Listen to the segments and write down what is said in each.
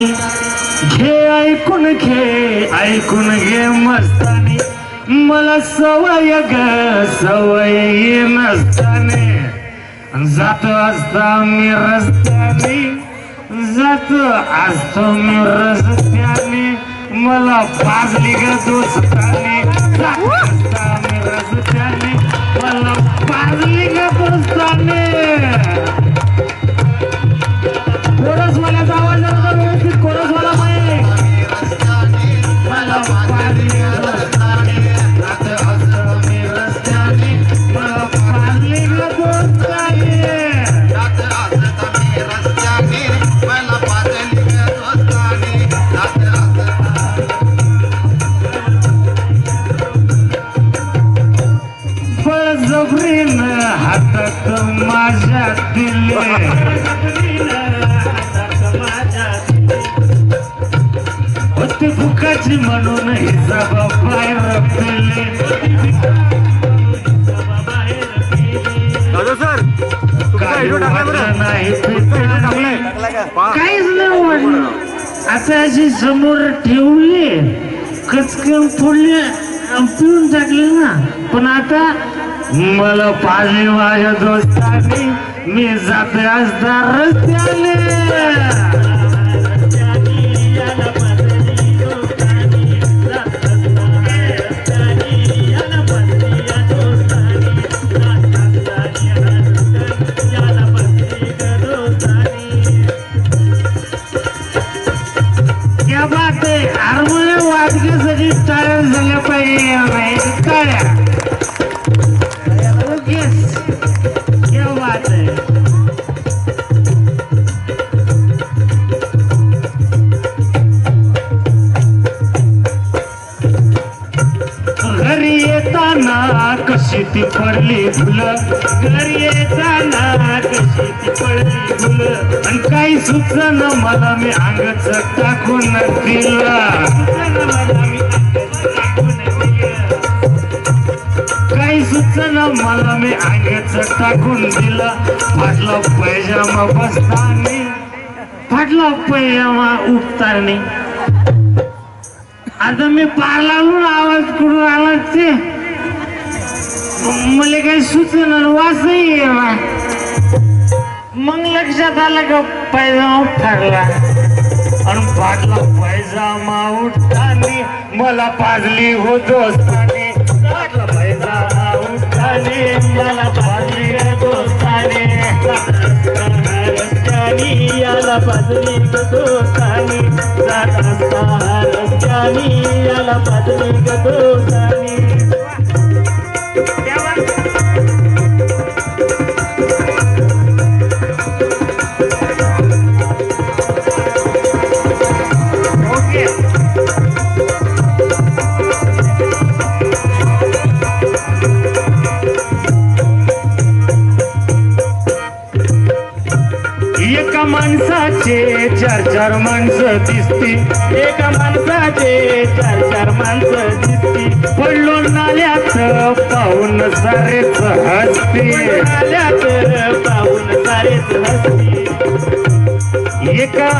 घे ऐकून घे ऐकून घे मस्ताने. मला सवय ग सवय नसताने जातो असता मी रस्त्याने जातो असतो मी रस्त्याने. मला पाजली ग दोस्ताने. असता मी रस्त्याने मला पाजली ग दोस्ताने. म्हणून हिसाबा बाहेर सर नाही. काहीच नाही वाटलं आता अशी समोर ठेवली कचकन फोडली पिऊन टाकली ना. पण आता मला पाहिजे माझ्या दोस्ताने मी जाते असता रस्त्याने कशी आणि काही सुचन मला मी अंगच टाकून दिला. मला काही सुचन मला मी अंगच टाकून दिला. फाटला पैजामा बसतानी. फाटला पैजामा उठतानी. आता मी पार ना आवाज कुठून आला ते? मला काही सुचना वासही येईना. मग लक्षात आलं का पैजामा फाडला. आणि फाटला पैजामा उठतानी मला पाजली हो दोस्ताने. फाटला पैजामा उठतानी मला पाजली हो दोस्ताने. रस्त्यानी याला पाजली ग हो दोस्तानी. जात असता रस्त्यानी याला पाजली ग हो चार माणसं दिसती. एका माणसाचे चार चार माणसं दिसती. पडलो नाल्यात पाहून सारेच हसते. नाल्यात पाहून सारेच हसती. एका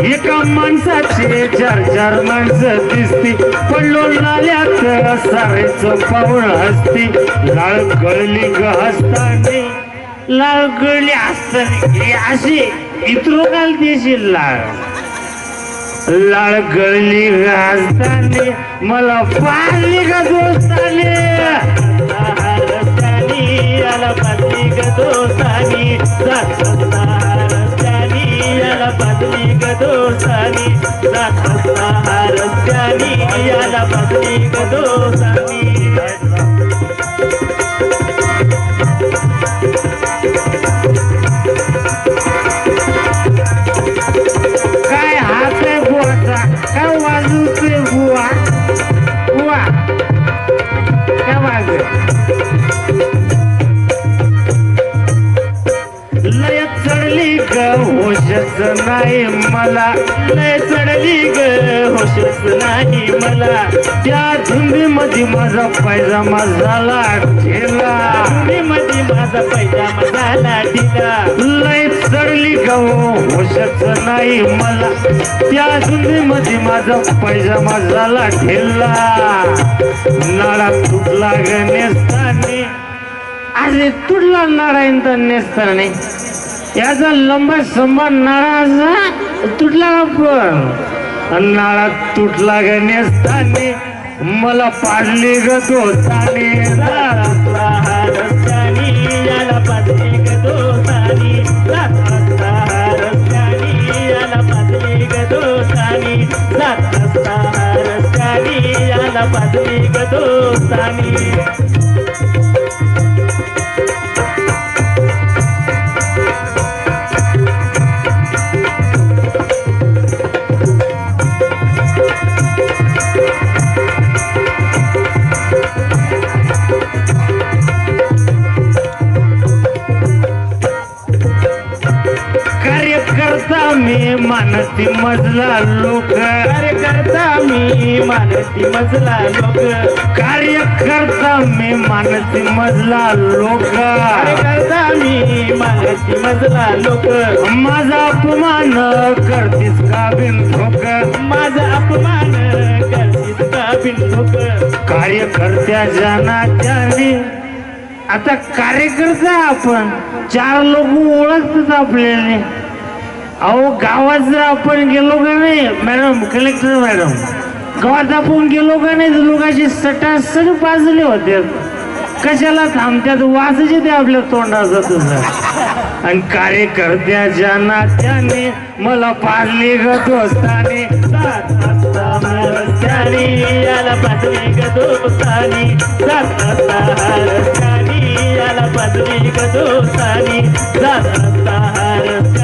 एका माणसाचे चार चार माणसं दिसती. पडलो नाल्यात सारेच पाहून हसती. लाळ गळली ग हसताने. लाळ गळली असताना अशी इतरो काल देशील लाळ लाळ गळली घासताने हसताने मला पाहिली का दोस्ताने. रस्त्यानी याला पाजली ग दोस्तानी. मला. लय चढली ग होशच नाही मला. त्या धुंदीमध्ये माझा पायजामा झाला ठेला मध्ये माझा पायजामा झाला ढिला. लय चढली ग होशच नाही मला. त्या धुंदीमध्ये माझा पायजामा झाला ठेला नाळा तुटला ग नेसताने. अरे तुटला नारायण तर नेसताने. याचा लंबा संबा नाळा असा तुटला पण नाळा तुटला गणेशाने मला पाडली ग दोस्ताने रस्त्यानी याला पाजली ग दोस्तानी याला पाजली ग दोस्तानी याला पाजली ग दोस्तानी मी मानती मजला लोक. कार्यकर्ता मी मानती मजला लोक. कार्यकर्ता मी मानती मजला लोक. कार्यकर्ता मी मानती मजला लोक. माझा अपमान करतीस का बिन ठोक? माझा अपमान करतीस का बिनडोक कार्यकर्त्या जानाच्याने आता कार्यकर्ता आपण चार लोक ओळखतात आपल्याला. अहो गावात जर आपण गेलो का नाही? Madam collector madam. गावात आपण गेलो का नाही? तर लोकांची सटासट बाजले होते. कशाला थांबत्यात वाजचे ते आपल्या तोंडाचा तुझा आणि कार्यकर्त्याच्या नात्याने मला पाजले ग दोस्ताने. याला पाजली ग दोस्तानी. जात असता याला पाजली ग दोस्तानी. जात असता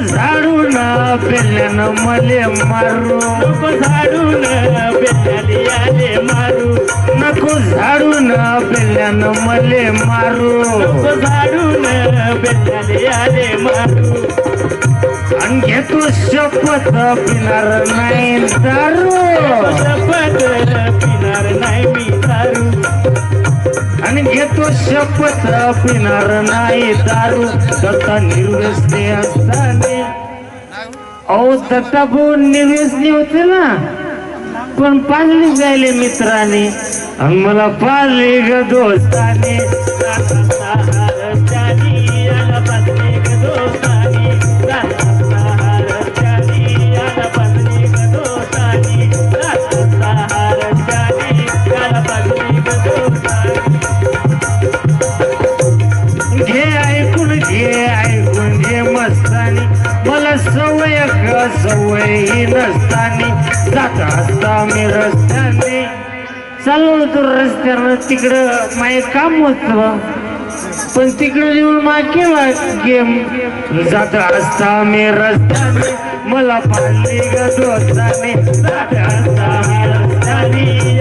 झाडून पेल्यानं मले मारू. नको झाडून बेल्याने आले मारू. नको झाडून पेल्यानं मले मारू. नको झाडून बेल्याने आले मारू. आणि घेतो शपथ पिणार नाही दारू. शपथ पिणार नाही मी. आणि घेतो शपथ पिणार नाही दारू. दत्ता निर्व्यसनी असताना. अहो दत्ता भाऊ निर्व्यसनी होते ना. पण पाजली जायले मित्राने. आणि मला पाजली ग दोस्ताने. चाललो होतो रस्त्यावर. तिकडं माझे काम होतं पण तिकडं येऊन मा केला गेम जात असता मी रस्त्याने मला पाडली ग दोस्ताने. जात असता मी रस्त्याने